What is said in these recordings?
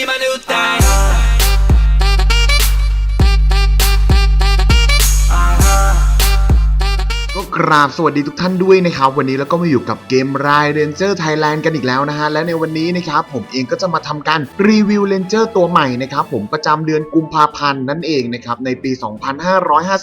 be my new thing. ก็กราบสวัสดีทุกท่านด้วยนะครับ วันนี้เราก็มาอยู่กับเกม r i Ranger Thailand กันอีกแล้วนะฮะ และในวันนี้นะครับผมเองก็จะมาทำการรีวิว Ranger ตัวใหม่นะครับผมประจำเดือนกุมภาพันธ์นั่นเองนะครับในปี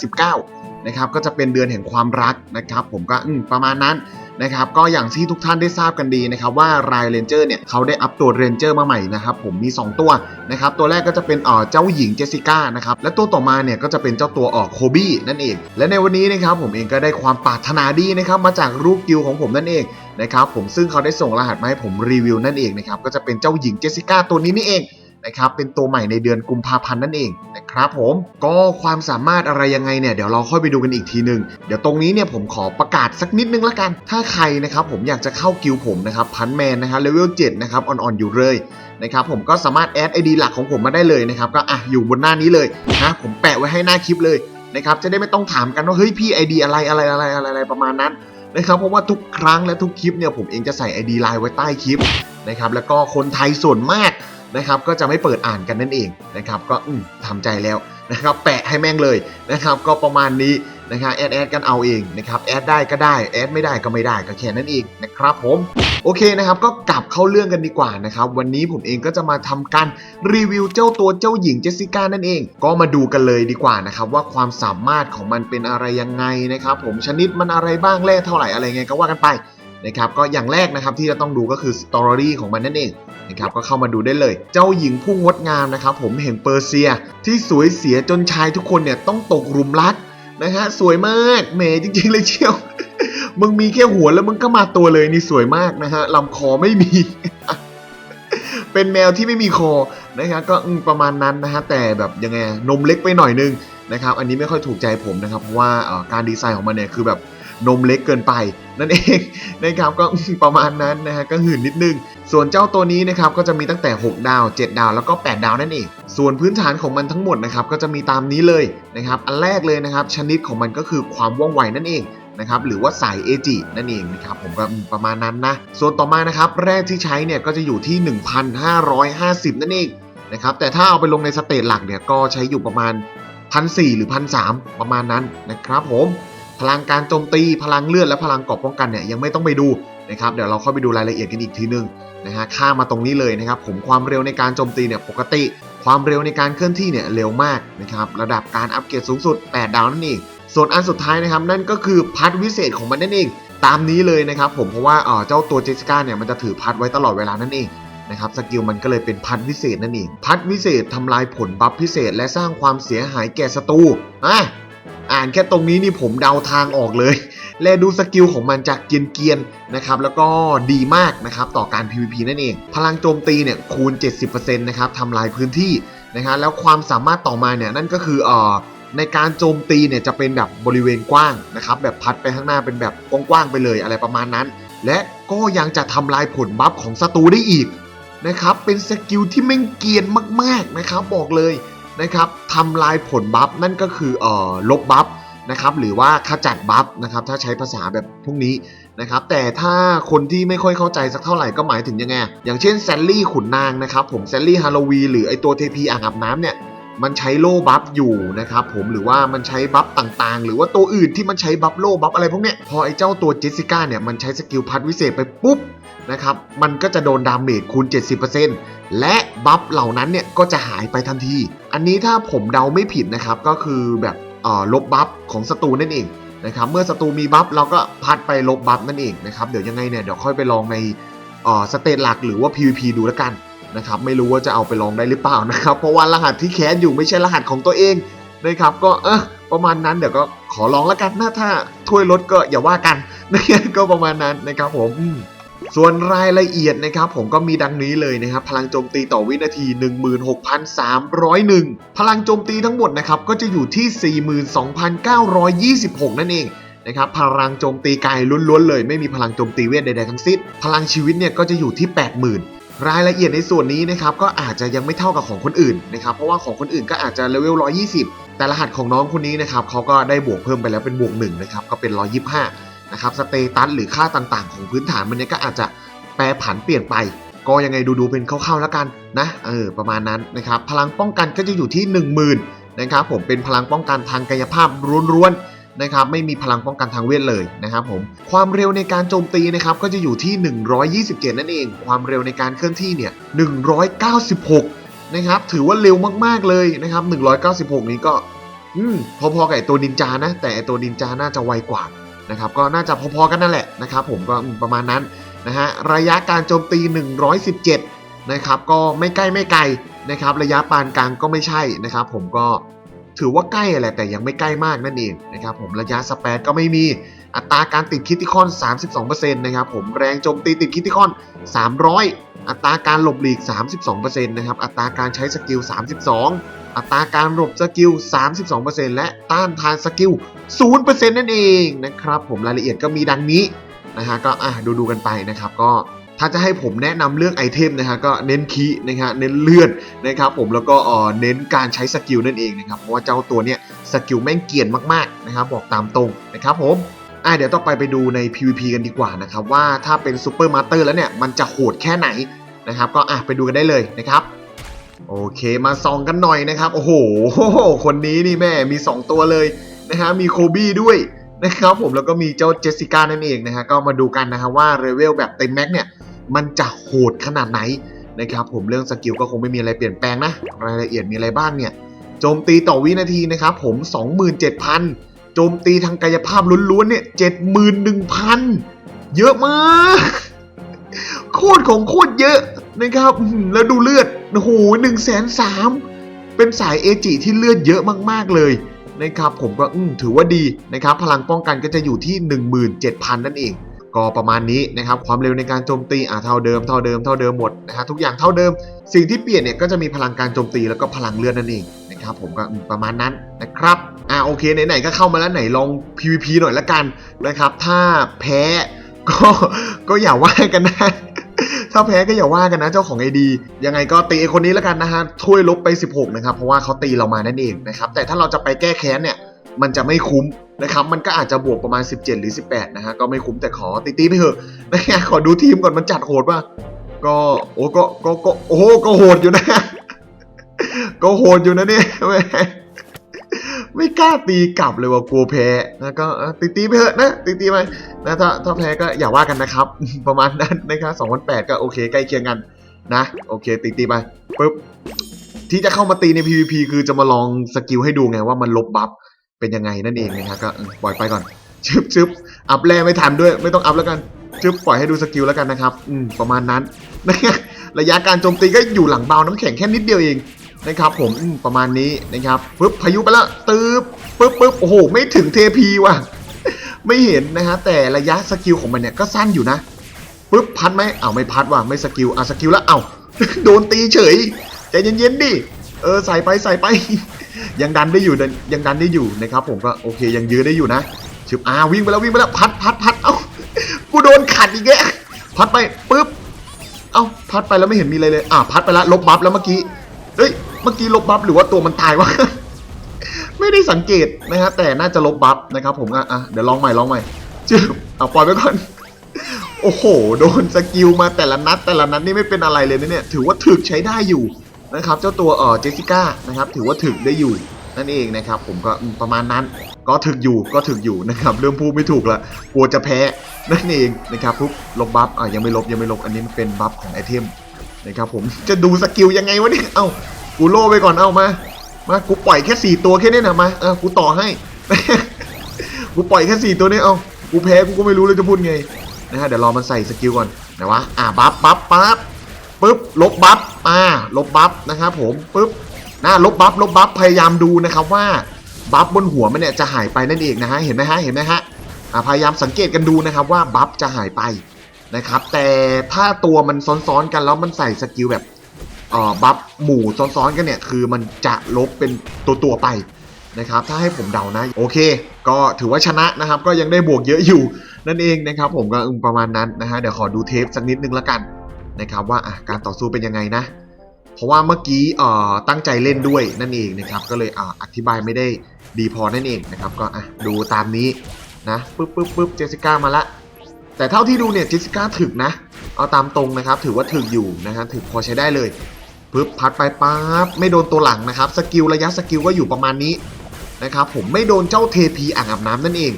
2559 นะครับก็จะเป็นเดือนแห่งความรักนะครับผมก็ประมาณนั้น นะครับก็อย่างที่ทุกท่านได้ทราบกันดีนะครับว่ารายเรนเจอร์เนี่ยเขาได้อัปตัวเรนเจอร์มาใหม่นะครับผมมี 2 ตัวนะครับตัวแรกก็จะเป็นเอ่อเจ้าหญิงเจสสิก้านะครับและตัวต่อมาเนี่ยก็จะเป็นเจ้าตัวออกโคบี้นั่นเอง และในวันนี้นะครับผมเองก็ได้ความปรารถนาดีนะครับมาจากรูปกิลของผมนั่นเองนะครับผมซึ่งเขาได้ส่งรหัสมาให้ผมรีวิวนั่นเองนะครับก็จะเป็นเจ้าหญิงเจสสิก้าตัวนี้นี่เอง นะครับเป็นตัวใหม่ในเดือนกุมภาพันธ์นั่นเองนะครับผมก็ความสามารถอะไรยังไงเนี่ยเดี๋ยวเราค่อยไปดูกันอีกทีหนึ่งเดี๋ยวตรงนี้เนี่ยผมขอประกาศสักนิดนึงละกัน ถ้าใครนะครับผมอยากจะเข้ากิลผมนะครับพันแมนนะครับเลเวล7นะครับอ่อนๆอยู่เลยนะครับผมก็สามารถแอดไอดีหลักของผมมาได้เลยนะครับก็อะอยู่บนหน้านี้เลยนะผมแปะไว้ให้หน้าคลิปเลยนะครับจะได้ไม่ต้องถามกันว่าเฮ้ยพี่ไอดีอะไรอะไรอะไรอะไรอะไรประมาณนั้นนะครับเพราะว่าทุกครั้งและทุกคลิปเนี่ยผมเองจะใส่ไอดีไลน์ไว้ใต้คลิปนะครับแล้วก็คนไทยส่วนมาก นะครับก็จะไม่เปิดอ่านกันนั่นเองนะครับก็อืมทำใจแล้วนะครับแปะให้แม่งเลยนะครับก็ประมาณนี้นะครับแอดแอดกันเอาเองนะครับแอดได้ก็ได้แอดไม่ได้ก็ไม่ได้ก็แค่นั้นเองนะครับผมโอเคนะครับก็กลับเข้าเรื่องกันดีกว่านะครับวันนี้ผมเองก็จะมาทำการรีวิวเจ้าตัวเจ้าหญิงเจสสิก้านั่นเอง ก็มาดูกันเลยดีกว่านะครับว่าความสามารถของมันเป็นอะไรยังไงนะครับผมชนิดมันอะไรบ้างแร่เท่าไหร่อะไรไงก็ว่ากันไปนะครับก็อย่างแรกนะครับที่จะต้องดูก็คือสตอรี่ของมันนั่นเอง นะครับก็เข้ามาดูได้เลย เจ้าหญิงผู้งดงามนะครับผมแห่งเปอร์เซีย ที่สวยเสียจนชายทุกคนเนี่ยต้องตกหลุมรักนะฮะสวยมากแหมจริงๆเลยเชียว มึงมีแค่หัวแล้วมึงก็มาตัวเลยนี่สวยมากนะฮะลำคอไม่มี เป็นแมวที่ไม่มีคอนะครับก็ประมาณนั้นนะฮะแต่แบบยังไงนมเล็กไปหน่อยนึงนะครับอันนี้ไม่ค่อยถูกใจผมนะครับเพราะว่าการดีไซน์ของมันเนี่ยคือแบบ นมเล็กเกินไป นั่นเองนะครับก็ประมาณนั้นนะฮะก็หื่นนิดนึง ส่วนเจ้าตัวนี้นะครับก็จะมีตั้งแต่ 6 ดาว 7 ดาวแล้วก็ 8 ดาวนั่นเอง ส่วนพื้นฐานของมันทั้งหมดนะครับก็จะมีตามนี้เลยนะครับอันแรกเลยนะครับชนิดของมันก็คือความว่องไวนั่นเองนะครับหรือว่าสายเอจินั่นเองนะครับผมก็ประมาณนั้นนะส่วนต่อมานะครับแรกที่ใช้เนี่ยก็จะอยู่ที่ 1,550 นั่นเองนะครับแต่ถ้าเอาไปลงในสเตจหลักเนี่ยก็ใช้อยู่ประมาณ1,400หรือ1,300ประมาณนั้นนะครับผม พลังการโจมตี พลังเลือดและพลังกราะป้องกันเนี่ยยังไม่ต้องไปดูนะครับเดี๋ยวเราเข้าไปดูรายละเอียดกันอีกทีนึงนะฮะข้ามาตรงนี้เลยนะครับผมความเร็วในการโจมตีเนี่ยปกติ ความเร็วในการเคลื่อนที่เนี่ยเร็วมากนะครับระดับการอัปเกรดสูงสุด 8 ดาวนั่นเองส่วนอันสุดท้ายนะครับนั่นก็คือพัดวิเศษของมันนั่นเอง ตามนี้เลยนะครับผมเพราะว่าเออเจ้าตัวเจสสิก้าเนี่ยมันจะถือพัดไว้ตลอดเวลานั่นเองนะครับสกิลมันก็เลยเป็นพัดวิเศษนั่นเองพัดวิเศษทำลายผลบัฟพิเศษ และสร้างความเสียหายแก่ศัตรูอะ อ่านแค่ตรงนี้นี่ผมเดาทางออกเลย และดูสกิลของมันจากเกียนเกียนนะครับ แล้วก็ดีมากนะครับต่อการ PVP นั่นเอง พลังโจมตีเนี่ยคูณ 70%นะครับทำลายพื้นที่นะครับแล้วความสามารถต่อมาเนี่ยนั่นก็คือเอ่อในการโจมตีเนี่ยจะเป็นแบบบริเวณกว้างนะครับแบบพัดไปข้างหน้าเป็นแบบกว้างๆไปเลยอะไรประมาณนั้น และก็ยังจะทำลายผลบัฟของศัตรูได้อีกนะครับเป็นสกิลที่แม่งเกียนมากๆนะครับบอกเลย นะครับทำลายผลบัฟนั่นก็คือเอ่อลบบัฟนะครับหรือว่าขจัดบัฟนะครับถ้าใช้ภาษาแบบพวกนี้นะครับแต่ถ้าคนที่ไม่ค่อยเข้าใจสักเท่าไหร่ก็หมายถึงยังไงอย่างเช่นแซลลี่ขุนนางนะครับผมแซลลี่ฮาโลวีหรือไอตัวเทพีอ่างอาบน้ำเนี่ยมันใช้โล่บัฟอยู่นะครับผมหรือว่ามันใช้บัฟต่างๆ หรือว่าตัวอื่นที่มันใช้บัฟโล่บัฟอะไรพวกเนี้ยพอไอเจ้าตัวเจสสิก้าเนี่ยมันใช้สกิลพัดวิเศษไปปุ๊บ นะครับ มันก็จะโดนดาเมจคูณ 70%และบัฟเหล่านั้นเนี่ยก็จะหายไปทันที อันนี้ถ้าผมเดาไม่ผิดนะครับก็คือแบบลบบัฟของศัตรูนั่นเองนะครับเมื่อศัตรูมีบัฟเราก็พัดไปลบบัฟนั่นเองนะครับเดี๋ยวยังไงเนี่ยเดี๋ยวค่อยไปลองในสเตตหลักหรือว่า PVP ดูแล้วกันนะครับไม่รู้ว่าจะเอาไปลองได้หรือเปล่านะครับ เพราะว่ารหัสที่แคสอยู่ไม่ใช่รหัสของตัวเองนะครับก็เออประมาณนั้นเดี๋ยวก็ขอลองแล้วกันนะถ้าถ้วยรถก็อย่าว่ากันนะก็ประมาณนั้นนะครับผม ส่วนรายละเอียดนะครับผมก็มีดังนี้เลยนะครับพลังโจมตีต่อวินาที 16,301 พลังโจมตีทั้งหมดนะครับก็จะอยู่ที่ 42,926 นั่นเองนะครับพลังโจมตีกายล้วนๆเลย ไม่มีพลังโจมตีเวทใดๆทั้งสิ้นพลังชีวิตเนี่ยก็จะอยู่ที่ 80,000รายละเอียดในส่วนนี้นะครับก็อาจจะยังไม่เท่ากับของคนอื่นนะครับเพราะว่าของคนอื่นก็อาจจะเลเวล 120 แต่รหัสของน้องคนนี้นะครับเขาก็ได้บวกเพิ่มไปแล้วเป็นบวก1นะครับก็เป็น 125 นะครับสเตตัสหรือค่าต่างๆ ของพื้นฐานมันเนี่ยก็อาจจะแปรผันเปลี่ยนไป ก็ยังไงดูๆเป็นคร่าวๆแล้วกันนะเออประมาณนั้นนะครับพลังป้องกันก็จะอยู่ที่ 10,000นะครับผมเป็นพลังป้องกันทางกายภาพล้วนๆนะครับไม่มีพลังป้องกันทางเวทเลยนะครับผมความเร็วในการโจมตีนะครับก็จะอยู่ที่ 127 นั่นเอง ความเร็วในการเคลื่อนที่เนี่ย196นะครับถือว่าเร็วมากๆเลยนะครับ196 นี้ก็อืมพอๆกับตัวนินจานะ แต่ตัวนินจาน่าจะไวกว่า นะครับก็น่าจะพอๆกันนั่นแหละนะครับผมก็ประมาณนั้นนะฮะระยะการโจมตี 117นะครับก็ไม่ใกล้ไม่ไกลนะครับระยะปานกลางก็ไม่ใช่นะครับผมก็ถือว่าใกล้แหละแต่ยังไม่ใกล้มากนั่นเองนะครับผมระยะสเปซก็ไม่มีอัตราการติดคิติคอน 32%นะครับผมแรงโจมตีติดคิติคอน 300 อัตราการหลบหลีก 32%นะครับ อัตราการใช้สกิล 32 อัตราการหลบสกิล 32%และต้านทานสกิล 0%นั่นเองนะครับผมรายละเอียดก็มีดังนี้นะฮะก็อะดูดูกันไปนะครับก็ถ้าจะให้ผมแนะนำเรื่องไอเทมนะฮะก็เน้นคีนะฮะเน้นเลือดนะครับผมแล้วก็เอ่อเน้นการใช้สกิลนั่นเองนะครับเพราะว่าเจ้าตัวเนี้ยสกิลแม่งเกียนมากๆนะครับบอกตามตรงนะครับผม อะเดี๋ยวต่อไปไปดูใน PVP กันดีกว่านะครับว่าถ้าเป็นซูเปอร์มาสเตอร์แล้วเนี่ยมันจะโหดแค่ไหนนะครับก็อะไปดูกันได้เลยนะครับโอเคมาส่องกันหน่อยนะครับ โอ้โห คนนี้นี่แม่มี 2 ตัวเลยนะฮะมีโคบี้ด้วยนะครับผมแล้วก็มีเจ้าเจสสิก้านั่นเองนะฮะก็มาดูกันนะฮะว่าเลเวลแบบเต็มแม็กเนี่ยมันจะโหดขนาดไหนนะครับผมเรื่องสกิลก็คงไม่มีอะไรเปลี่ยนแปลงนะ รายละเอียดมีอะไรบ้างเนี่ยโจมตีต่อวินาทีนะครับผม 27,000 โจมตีทางกายภาพล้วนๆเนี่ยเจ็ดหมื่นหนึ่งพันเยอะมากโคตรของโคตรเยอะนะครับ แล้วดูเลือดโอ้โหหนึ่งแสนสามเป็นสายเอจิที่เลือดเยอะมากๆเลยนะครับ ผมก็อืถือว่าดีนะครับ พลังป้องกันก็จะอยู่ที่ 17,000 นั่นเอง ก็ประมาณนี้นะครับ ความเร็วในการโจมตีอะเท่าเดิมเท่าเดิมเท่าเดิมหมดนะฮะทุกอย่างเท่าเดิม สิ่งที่เปลี่ยนเนี่ยก็จะมีพลังการโจมตีแล้วก็พลังเลือดนั่นเอง นะครับผมก็ประมาณนั้นนะครับอ่าโอเคไหนๆก็เข้ามาแล้วไหนลอง PVP หน่อยละกันนะครับ ถ้าแพ้ก็ก็อย่าว่ากันนะถ้าแพ้ก็อย่าว่ากันนะเจ้าของไอดียังไงก็ตีคนนี้แล้วกันนะฮะถ้วยลบไป 16 นะครับ เพราะว่าเขาตีเรามานั่นเองนะครับแต่ถ้าเราจะไปแก้แค้นเนี่ยมันจะไม่คุ้มนะครับ มันก็อาจจะบวกประมาณ 17 หรือ 18 นะฮะ ก็ไม่คุ้มแต่ขอตีตีไปเถอะนะฮะขอดูทีมก่อนมันจัดโหดป่ะ ก็โอ้ก็ก็ก็โอ้ก็โหดอยู่นะ ก็โหดอยู่นะเนี่ยไม่กล้าตีกลับเลยว่ากลัวแพ้นะก็ตีตีไปเถอะนะตีตีไปนะถ้าถ้าแพ้ก็อย่าว่ากันนะครับ ประมาณนั้นนะครับ2008ก็โอเคใกล้เคียงกันนะ โอเคตีตีไปปุ๊บที่จะเข้ามาตีใน PVP คือจะมาลองสกิลให้ดูไงว่ามันลบบัฟเป็นยังไงนั่นเองนะครับก็ปล่อยไปก่อนชึบชึบอัพแร่ไม่ทันด้วย ไม่ต้องอัพแล้วกันชึบปล่อยให้ดูสกิลแล้วกันนะครับ อืมประมาณนั้นนะระยะการโจมตีก็อยู่หลังเบาน้ำแข็งแค่นิดเดียวเอง นะครับผมประมาณนี้นะครับปึ๊บพายุไปแล้วตืบปึ๊บปึ๊บโอ้โห ไม่ถึงเทพีว่ะ ไม่เห็นนะฮะแต่ระยะสกิลของมันเนี่ยก็สั้นอยู่นะปึ๊บพัดไหมเอ้าไม่พัดว่ะไม่สกิลอะสกิลแล้วเอ้าโดนตีเฉยใจเย็นๆดิเออใส่ไปใส่ไป ยังดันได้อยู่ยังดันได้อยู่นะครับ ผมก็โอเคยังยื้อได้อยู่นะชึบอ่าวิ่งไปแล้ววิ่งไปแล้วพัดพัดพัดเอ้ากูโดนขัดอีกแกพัดไปปึ๊บเอ้าพัดไปแล้วไม่เห็นมีอะไรเลย อ่าพัดไปแล้วลบบัฟแล้วเมื่อกี้เฮ้ย มื่อกี้ลบบัฟหรือว่าตัวมันตายวะ ไม่ได้สังเกตนะฮะแต่น่าจะลบบัฟนะครับผมอะอะเดี๋ยวลองใหม่ลองใหม่จึ๊บเอาปล่อยไปก่อน โอ้โห โดนสกิลมาแต่ละนัด แต่ละนัดนี่ไม่เป็นอะไรเลยนะเนี่ย ถือว่าถึกใช้ได้อยู่นะครับ เจ้าตัวเออเจสสิก้านะครับถือว่าถึกได้อยู่นั่นเองนะครับผมก็ประมาณนั้นก็ถึกอยู่ก็ถึกอยู่นะครับเริ่มพูดไม่ถูกละกลัวจะแพ้นั่นเองนะครับปุ๊บลบบัฟอะยังไม่ลบยังไม่ลบอันนี้มันเป็นบัฟของไอเทมนะครับผมจะดูสกิลยังไงวะเนี่ยเอ้า กูโล่ไปก่อนเอามา มากูปล่อยแค่สี่ตัวแค่นี้นะมาเออกูต่อให้ กูปล่อยแค่สี่ตัวนี้เอากูแพ้กูก็ไม่รู้เลยจะพูดไงนะฮะเดี๋ยวรอมันใส่สกิลก่อนนะวะอ่าบัฟบัฟปั๊บปึ๊บลบบัฟอ่าลบบัฟนะครับผมปึ๊บนะลบบัฟลบบัฟพยายามดูนะครับว่าบัฟบนหัวมันเนี่ยจะหายไปนั่นเองนะฮะเห็นไหมฮะเห็นไหมฮะอ่าพยายามสังเกตกันดูนะครับว่าบัฟจะหายไปนะครับแต่ถ้าตัวมันซ้อนๆกันแล้วมันใส่สกิลแบบ บัฟหมู่ซ้อนๆกันเนี่ยคือมันจะลบเป็นตัวๆไปนะครับถ้าให้ผมเดานะโอเค ก็ถือว่าชนะนะครับ ก็ยังได้บวกเยอะอยู่นั่นเองนะครับ ผมก็ประมาณนั้นนะฮะเดี๋ยวขอดูเทปสักนิดนึงละกันนะครับว่าการต่อสู้เป็นยังไงนะ เพราะว่าเมื่อกี้ตั้งใจเล่นด้วยนั่นเองนะครับ ก็เลยออธิบายไม่ได้ดีพอนั่นเองนะครับ ก็ดูตามนี้นะปึ๊บปึ๊บปึ๊บเจสสิก้ามาละ แต่เท่าที่ดูเนี่ยเจสสิก้าถึกนะ เอาตามตรงนะครับ ถือว่าถึกอยู่นะฮะถึกพอใช้ได้เลย ปึ๊บพัดไปปั๊บไม่โดนตัวหลังนะครับสกิลระยะสกิลก็อยู่ประมาณนี้นะครับผมไม่โดนเจ้าเทพีอ่างอาบน้ำนั่นเอง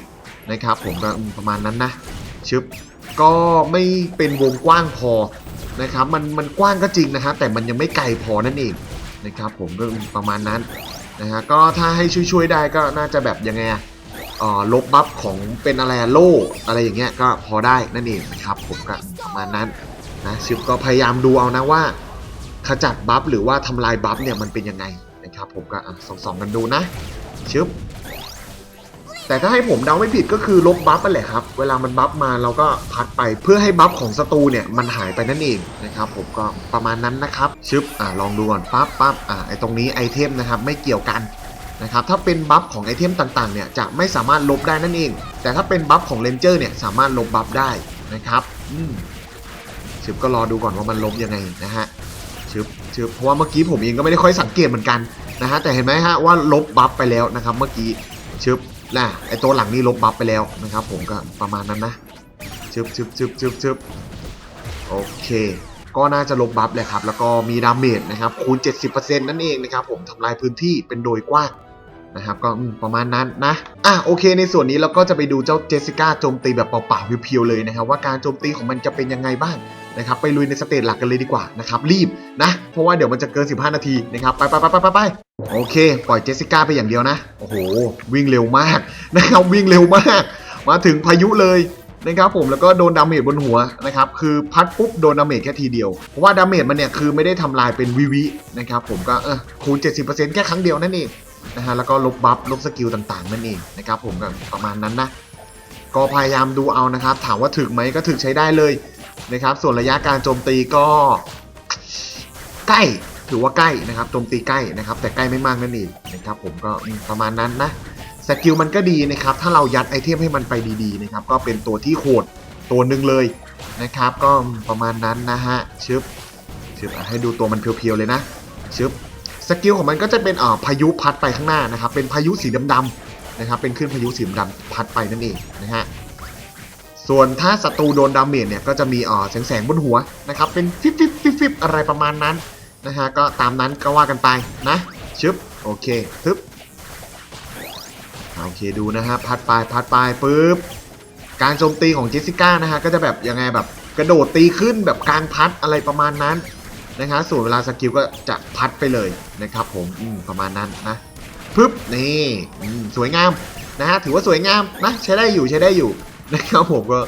นะครับผมก็ประมาณนั้นนะชึบก็ไม่เป็นวงกว้างพอนะครับมันมันกว้างก็จริงนะฮะแต่มันยังไม่ไกลพอนั่นเองนะครับผมก็ประมาณนั้นนะฮะก็ถ้าให้ช่วยๆได้ก็น่าจะแบบยังไงอ่อลบบัฟของเป็นอะไรโล่อะไรอย่างเงี้ยก็พอได้นั่นเองนะครับผมก็ประมาณนั้นนะชิปก็พยายามดูเอานะว่า ขจัดบัฟหรือว่าทำลายบัฟเนี่ยมันเป็นยังไงนะครับผมก็อะส่องๆกันดูนะชึบแต่ถ้าให้ผมเดาไม่ผิดก็คือลบบัฟไปแหละครับ เวลามันบัฟมาเราก็พัดไปเพื่อให้บัฟของศัตรูเนี่ยมันหายไปนั่นเองนะครับผมก็ประมาณนั้นนะครับชึบอะลองดูก่อนปั๊บปั๊บอะไอตรงนี้ไอเทมนะครับไม่เกี่ยวกันนะครับถ้าเป็นบัฟของไอเทมต่างๆเนี่ยจะไม่สามารถลบได้นั่นเอง แต่ถ้าเป็นบัฟของเลนเจอร์เนี่ยสามารถลบบัฟได้นะครับอืมชึบก็รอดูก่อนว่ามันลบยังไงนะฮะ ชึบชึบเพราะว่าเมื่อกี้ผมเองก็ไม่ได้ค่อยสังเกตเหมือนกันนะฮะแต่เห็นไหมฮะว่าลบบัฟไปแล้วนะครับ เมื่อกี้ชึบน่ะไอตัวหลังนี่ลบบัฟไปแล้วนะครับ ผมก็ประมาณนั้นนะชึบชึบชึบชึบชึบโอเค ก็น่าจะลบบัฟเลยครับ แล้วก็มีดาเมจนะครับคูณ 70%นั่นเองนะครับ ผมทำลายพื้นที่เป็นโดยกว้างนะครับก็ประมาณนั้นนะ อะโอเค ในส่วนนี้เราก็จะไปดูเจ้าเจสสิก้าโจมตีแบบเปล่าๆเพียวๆเลยนะครับว่าการโจมตีของมันจะเป็นยังไงบ้าง นะครับไปลุยในสเตจหลักกันเลยดีกว่านะครับรีบนะเพราะว่าเดี๋ยวมันจะเกิน 15 นาทีนะครับไปไปไปไปไปไปโอเค ปล่อยเจสสิก้าไปอย่างเดียวนะ โอ้โห วิ่งเร็วมากนะครับวิ่งเร็วมาก มาถึงพายุเลยนะครับผมแล้วก็โดนดาเมจบนหัวนะครับคือพัดปุ๊บโดนดาเมจแค่ทีเดียว เพราะว่าดาเมจมันเนี่ยคือไม่ได้ทำลายเป็นวิวินะครับผมก็เออคูณ 70%แค่ครั้งเดียวนั่นเองนะฮะแล้วก็ลบบัฟลบสกิลต่างๆ นั่นเองนะครับผมก็ประมาณนั้นนะ ก็พยายามดูเอานะครับ ถามว่าถึกไหมก็ถึกใช้ได้เลย นะครับ ส่วนระยะการโจมตีก็ใกล้ถือว่าใกล้นะครับโจมตีใกล้นะครับ แต่ใกล้ไม่มากนั่นเองนะครับ ผมก็ประมาณนั้นนะสกิลมันก็ดีนะครับ ถ้าเรายัดไอเทมให้มันไปดีๆนะครับ ก็เป็นตัวที่โหดตัวหนึ่งเลยนะครับ ก็ประมาณนั้นนะฮะชึบชึบให้ดูตัวมันเพียวๆเลยนะชึบสกิลของมันก็จะเป็นอ่อพายุพัดไปข้างหน้านะครับ เป็นพายุสีดำๆนะครับ เป็นคลื่นพายุสีดำพัดไปนั่นเองนะฮะ ส่วนถ้าศัตรูโดนดาเมจเนี่ยก็จะมีอ่อแสงๆบนหัวนะครับเป็นฟิบฟิบฟิบฟิบอะไรประมาณนั้นนะฮะก็ตามนั้นก็ว่ากันไปนะชึบโอเคทึบโอเคดูนะฮะพัดไปพัดไปปุ๊บการโจมตีของเจสสิก้านะฮะก็จะแบบยังไงแบบกระโดดตีขึ้นแบบกลางพัดอะไรประมาณนั้นนะครับส่วนเวลาสกิลก็จะพัดไปเลยนะครับผมอืมประมาณนั้นนะปึ๊บนี่สวยงามนะฮะถือว่าสวยงามนะใช้ได้อยู่ใช้ได้อยู่ นะครับผมก็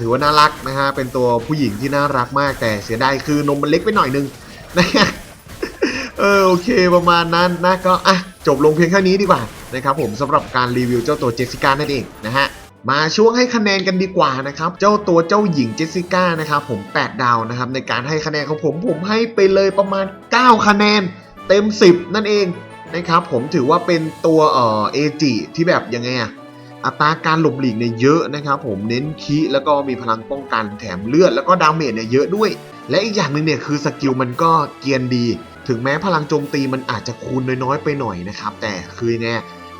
ถือว่าน่ารักนะฮะเป็นตัวผู้หญิงที่น่ารักมากแต่เสียดายคือนมมันเล็กไปหน่อยนึงนะฮะเออโอเคประมาณนั้นนะก็อะจบลงเพียงแค่นี้ดีกว่านะครับผมสำหรับการรีวิวเจ้าตัวเจสสิก้านั่นเองนะฮะมาช่วงให้คะแนนกันดีกว่านะครับเจ้าตัวเจ้าหญิงเจสสิก้านะครับผม 8 ดาวนะครับในการให้คะแนนของผมผมให้ไปเลยประมาณ 9 คะแนน เต็ม 10 นั่นเองนะครับผมถือว่าเป็นตัวเอ่อเอจิที่แบบยังไงอะ อัตราการหลบหลีกเนี่ยเยอะนะครับผมเน้นคีแล้วก็มีพลังป้องกันแถมเลือดแล้วก็ดาเมจเนี่ยเยอะด้วย และอีกอย่างหนึ่งเนี่ยคือสกิลมันก็เกียนดี ถึงแม้พลังโจมตีมันอาจจะคูณน้อยๆไปหน่อยนะครับแต่คือไง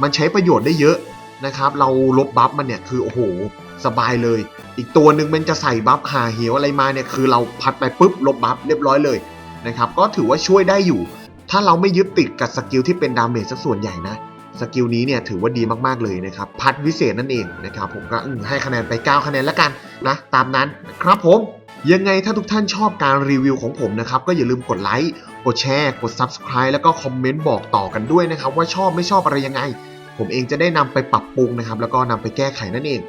มันใช้ประโยชน์ได้เยอะนะครับเราลบบัฟมันเนี่ยคือโอ้โหสบายเลย อีกตัวหนึ่งมันจะใส่บัฟหาเหวอะไรมาเนี่ยคือเราพัดไปปุ๊บลบบัฟเรียบร้อยเลยนะครับก็ถือว่าช่วยได้อยู่ ถ้าเราไม่ยึดติดกับสกิลที่เป็นดาเมจสักส่วนใหญ่นะ สกิลนี้เนี่ยถือว่าดีมากๆเลยนะครับ พัดวิเศษนั่นเองนะครับ ผมก็ให้คะแนนไป 9 คะแนนล้วกันนะ ตามนั้นครับผมยังไงถ้าทุกท่านชอบการรีวิวของผมนะครับ ก็อย่าลืมกดไลค์กดแชร์กด Subscribe แล้วก็คอมเมนต์บอกต่อกันด้วยนะครับ ว่าชอบไม่ชอบอะไรยังไง ผมเองจะได้นำไปปรับปรุงนะครับ แล้วก็นำไปแก้ไขนั่นเอง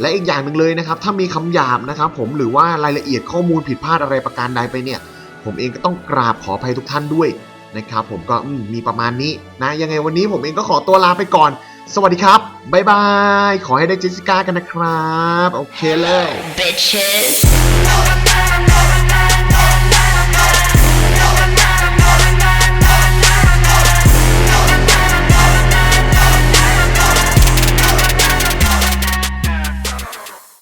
และอีกอย่างหนึ่งเลยนะครับ ถ้ามีคำหยาบนะครับ ผมหรือว่ารายละเอียดข้อมูลผิดพลาดอะไรประการใดไปเนี่ย ผมเองก็ต้องกราบขออภัยทุกท่านด้วย นะครับผมก็มมีประมาณนี้นะยังไงวันนี้ผมเองก็ขอตัวลาไปก่อน สวัสดีครับบ๊ายบาย ขอให้ได้เจสสิก้ากันนะครับ โอเคเลย bitches.